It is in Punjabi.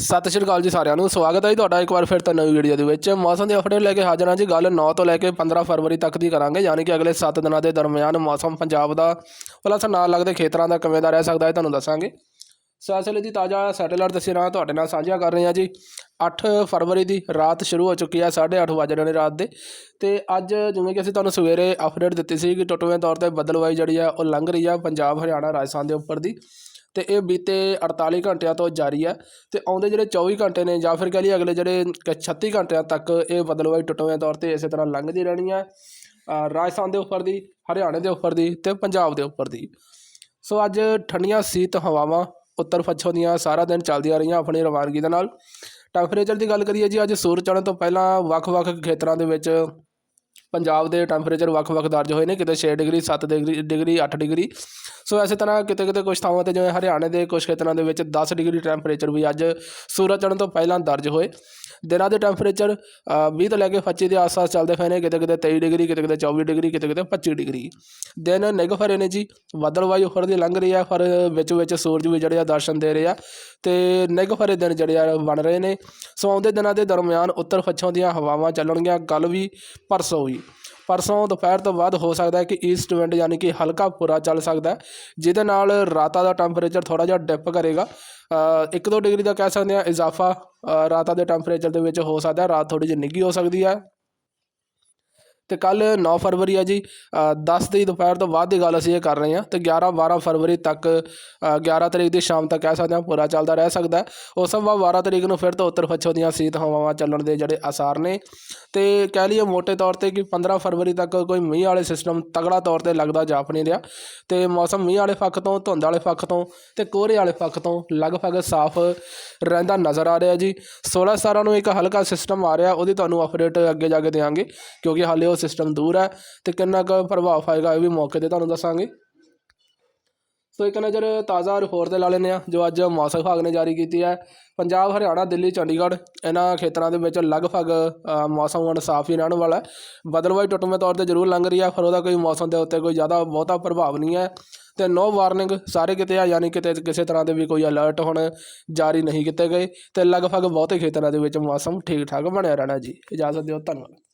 ਸਤਿ ਸ਼੍ਰੀ ਅਕਾਲ ਜੀ ਸਾਰਿਆਂ ਨੂੰ, ਸਵਾਗਤ ਹੈ ਜੀ ਤੁਹਾਡਾ ਇੱਕ ਵਾਰ ਫਿਰ ਤੋਂ ਨਵੀਂ ਵੀਡੀਓ ਦੇ ਵਿੱਚ। ਮੌਸਮ ਦੇ ਅਪਡੇਟ ਲੈ ਕੇ ਹਾਜ਼ਰ ਹਾਂ ਜੀ, ਗੱਲ 9 ਤੋਂ ਲੈ ਕੇ 15 ਫਰਵਰੀ ਤੱਕ ਦੀ ਕਰਾਂਗੇ, ਯਾਨੀ ਕਿ ਅਗਲੇ 7 ਦਿਨਾਂ ਦੇ ਦਰਮਿਆਨ ਮੌਸਮ ਪੰਜਾਬ ਦਾ ਪਲੱਸ ਨਾਲ ਲੱਗਦੇ ਖੇਤਰਾਂ ਦਾ ਕਿਵੇਂ ਦਾ ਰਹਿ ਸਕਦਾ ਹੈ ਤੁਹਾਨੂੰ ਦੱਸਾਂਗੇ। ਸੋ ਇਸ ਵੇਲੇ ਦੀ ਤਾਜ਼ਾ ਸੈਟੇਲਾਈਟ ਤਸਵੀਰਾਂ ਤੁਹਾਡੇ ਨਾਲ ਸਾਂਝੀਆਂ ਕਰ ਰਹੇ ਹਾਂ ਜੀ। 8 ਫਰਵਰੀ ਦੀ ਰਾਤ ਸ਼ੁਰੂ ਹੋ ਚੁੱਕੀ ਹੈ 8:30 ਵਜ ਰਹੇ ਨੇ ਰਾਤ ਦੇ। ਤੇ ਅੱਜ ਜਿਵੇਂ ਕਿ ਅਸੀਂ ਤੁਹਾਨੂੰ ਸਵੇਰੇ ਅਪਡੇਟ ਦਿੱਤੀ ਸੀ ਕਿ ਟੁੱਟਵੇਂ ਤੌਰ ਤੇ ਬਦਲਵਾਈ ਜਿਹੜੀ ਆ ਉਹ ਲੰਘ ਰਹੀ ਆ ਪੰਜਾਬ ਹਰਿਆਣਾ ਰਾਜਸਥਾਨ ਦੇ ਉੱਪਰ ਦੀ। ਤੇ ਇਹ ਬੀਤੇ 48 ਘੰਟਿਆਂ ਤੋਂ ਜਾਰੀ ਹੈ ਤੇ ਆਉਂਦੇ ਜਿਹੜੇ 24 ਘੰਟੇ ਨੇ ਜਾਂ ਫਿਰ ਕਹ ਲਈਏ ਅਗਲੇ ਜਿਹੜੇ ਕ- 36 ਘੰਟਿਆਂ ਤੱਕ ਇਹ ਬਦਲਵਾਈ ਟੁੱਟਵੇਂ ਤੌਰ ਤੇ ਇਸੇ ਤਰ੍ਹਾਂ ਲੰਘਦੀ ਰਹਿਣੀ ਹੈ ਰਾਜਸਥਾਨ ਦੇ ਉੱਪਰ ਦੀ, ਹਰਿਆਣੇ ਦੇ ਉੱਪਰ ਦੀ ਤੇ ਪੰਜਾਬ ਦੇ ਉੱਪਰ ਦੀ। ਸੋ ਅੱਜ ਠੰਡੀਆਂ ਸੀਤ ਹਵਾਵਾਂ ਉੱਤਰ ਪੱਛਮ ਦੀਆਂ ਸਾਰਾ ਦਿਨ ਚੱਲਦੀਆਂ ਰਹੀਆਂ ਆਪਣੀ ਰਵਾਨਗੀ ਦੇ ਨਾਲ। ਟੈਂਪਰੇਚਰ ਦੀ ਗੱਲ ਕਰੀਏ ਜੀ, ਅੱਜ ਸੂਰਜ ਚੜ੍ਹਨ ਤੋਂ ਪਹਿਲਾਂ ਵੱਖ-ਵੱਖ ਖੇਤਰਾਂ ਦੇ ਵਿੱਚ ਪੰਜਾਬ ਦੇ ਟੈਂਪਰੇਚਰ ਵੱਖ-ਵੱਖ ਦਰਜ ਹੋਏ ਨੇ, ਕਿਤੇ 6 degree 7 degree degree 8 degree. So ਇਸੇ ਤਰ੍ਹਾਂ ਕਿਤੇ ਕਿਤੇ ਕੁਝ ਥਾਵਾਂ ਤੇ ਜਿਵੇਂ ਹਰਿਆਣੇ ਦੇ ਕੁਝ ਖੇਤਰਾਂ ਦੇ ਵਿੱਚ 10 ਡਿਗਰੀ ਟੈਂਪਰੇਚਰ ਵੀ ਅੱਜ ਸੂਰਜ ਚੜ੍ਹਨ ਤੋਂ ਪਹਿਲਾਂ ਦਰਜ ਹੋਏ। ਦਿਨਾਂ ਦੇ ਟੈਂਪਰੇਚਰ 20 ਤੋਂ ਲੈ ਕੇ 25 ਦੇ ਆਸ-ਪਾਸ ਚੱਲਦੇ ਪਏ ਨੇ, ਕਿਤੇ ਕਿਤੇ 23 ਡਿਗਰੀ, ਕਿਤੇ ਕਿਤੇ 24 ਡਿਗਰੀ, ਕਿਤੇ ਕਿਤੇ 25 ਡਿਗਰੀ। ਦਿਨ ਨਿੱਘ ਭਰੇ ਨੇ ਜੀ ਬੱਦਲਵਾਈ ਉੱਪਰ ਦੀ ਲੰਘ ਰਹੀ ਆ, ਪਰ ਵਿੱਚ ਵਿੱਚ ਸੂਰਜ ਵੀ ਜਿਹੜੇ ਆ ਦਰਸ਼ਨ ਦੇ ਰਹੇ ਆ, ਤੇ ਨਿੱਘ ਭਰੇ ਦਿਨ ਜਿਹੜੇ ਆ ਬਣ ਰਹੇ ਨੇ। ਸੋ ਆਉਂਦੇ ਦਿਨਾਂ ਦੇ ਦਰਮਿਆਨ ਉੱਤਰ ਪੱਛਮ ਦੀਆਂ ਹਵਾਵਾਂ ਚੱਲਣਗੀਆਂ ਕੱਲ ਵੀ, ਪਰਸੋਂ ਵੀ। ਪਰਸੋਂ ਦੁਪਹਿਰ ਤੋਂ ਬਾਅਦ ਹੋ ਸਕਦਾ ਹੈ ਕਿ ਈਸਟ ਵਿੰਡ ਯਾਨੀ ਕਿ ਹਲਕਾ ਪੂਰਾ ਚੱਲ ਸਕਦਾ ਜਿਹਦੇ ਨਾਲ ਰਾਤਾਂ ਦਾ ਟੈਂਪਰੇਚਰ ਥੋੜਾ ਜਿਹਾ ਡਿਪ ਕਰੇਗਾ। 1-2 ਡਿਗਰੀ ਦਾ ਕਹਿ ਸਕਦੇ ਹਾਂ ਇਜ਼ਾਫਾ ਅ, ਰਾਤਾਂ ਦੇ ਟੈਂਪਰੇਚਰ ਦੇ ਵਿੱਚ ਹੋ ਸਕਦਾ ਰਾਤ ਥੋੜੀ ਜਿਹੀ ਨਿੱਘੀ ਹੋ ਸਕਦੀ ਹੈ। ਤੇ ਕੱਲ 9 ਫਰਵਰੀ ਆ ਜੀ 10 ਦੀ ਦੁਪਹਿਰ ਤੋਂ ਬਾਅਦ ਦੀ ਗੱਲ ਅਸੀਂ ਇਹ ਕਰ ਰਹੇ ਹਾਂ ਤੇ 11 12 ਫਰਵਰੀ ਤੱਕ ਅ, 11 ਤਰੀਕ ਦੀ ਸ਼ਾਮ ਤੱਕ ਕਹਿ ਸਕਦੇ ਹਾਂ ਪੂਰਾ ਚੱਲਦਾ ਰਹਿ ਸਕਦਾ ਉਸ ਤੋਂ ਬਾਅਦ 12 ਤਰੀਕ ਨੂੰ ਫਿਰ ਤੋਂ ਉੱਤਰ ਪੱਛਮ ਦੀਆਂ ਸੀਤ ਹਵਾਵਾਂ ਚੱਲਣ ਦੇ ਜਿਹੜੇ ਅਸਾਰ ਨੇ ਤੇ ਕਹਿ ਲਈਏ ਮੋٹے ਤੌਰ ਤੇ ਕਿ 15 ਫਰਵਰੀ ਤੱਕ ਕੋਈ ਮੀਂਹ ਵਾਲੇ ਸਿਸਟਮ ਤਗੜਾ ਤੌਰ ਤੇ ਲੱਗਦਾ ਜਾਪ ਨਹੀਂ ਰਿਹਾ ਤੇ ਮੌਸਮ ਮੀਂਹ ਵਾਲੇ ਪੱਖ ਤੋਂ ਧੁੰਦ ਵਾਲੇ ਪੱਖ ਤੋਂ ਤੇ ਕੋਹਰੇ ਵਾਲੇ ਪੱਖ ਤੋਂ ਲਗਭਗ ਸਾਫ਼ ਰਹਿੰਦਾ ਨਜ਼ਰ ਆ ਰਿਹਾ ਜੀ। 16 17 ਨੂੰ ਇੱਕ ਹਲਕਾ ਸਿਸਟਮ ਆ ਰਿਹਾ ਉਹਦੀ ਤੁਹਾਨੂੰ ਅਪਡੇਟ ਅੱਗੇ ਜਾ ਕੇ ਦੇਵਾਂਗੇ ਕਿਉਂਕਿ ਹਾਲੇ ਉਹ ਸਿਸਟਮ ਦੂਰ ਹੈ ਤੇ ਕਿੰਨਾ ਕੁ ਪ੍ਰਭਾਵ ਪਾਏਗਾ ਇਹ ਵੀ ਮੌਕੇ ਤੇ ਤੁਹਾਨੂੰ ਦੱਸਾਂਗੇ। ਸੋ ਇੱਕ ਨਜ਼ਰ ਤਾਜ਼ਾ ਰਿਪੋਰਟ ਤੇ ਲਾ ਲੈਂਦੇ ਆ ਜੋ ਅੱਜ ਮੌਸਮ ਵਿਭਾਗ ਨੇ ਜਾਰੀ ਕੀਤੀ ਹੈ। ਪੰਜਾਬ, ਹਰਿਆਣਾ, ਦਿੱਲੀ, ਚੰਡੀਗੜ੍ਹ ਇਹਨਾਂ ਖੇਤਰਾਂ ਦੇ ਵਿੱਚ ਲਗਭਗ ਮੌਸਮ ਹੁਣ ਸਾਫ਼ ਹੀ ਰਹਿਣ ਵਾਲਾ ਬਦਲਵਾਈ ਟੁੱਟਵੇਂ ਤੌਰ ਤੇ ਜ਼ਰੂਰ ਲੰਘ ਰਹੀ ਹੈ, ਪਰ ਉਹਦਾ ਕੋਈ ਮੌਸਮ ਦੇ ਉੱਤੇ ਕੋਈ ਜ਼ਿਆਦਾ ਬਹੁਤਾ ਪ੍ਰਭਾਵ ਨਹੀਂ ਹੈ। ਤੇ ਨੋ ਵਾਰਨਿੰਗ ਸਾਰੇ ਕਿਤੇ ਆ, ਯਾਨੀ ਕਿਤੇ ਕਿਸੇ ਤਰ੍ਹਾਂ ਦੇ ਵੀ ਕੋਈ ਅਲਰਟ ਹੁਣ ਜਾਰੀ ਨਹੀਂ ਕੀਤੇ ਗਏ। ਤੇ ਲਗਭਗ ਬਹੁਤੇ ਖੇਤਰਾਂ ਦੇ ਵਿੱਚ ਮੌਸਮ ਠੀਕ ਠਾਕ ਬਣਿਆ ਰਹਿਣਾ ਜੀ। ਇਜਾਜ਼ਤ ਦਿਓ, ਧੰਨਵਾਦ।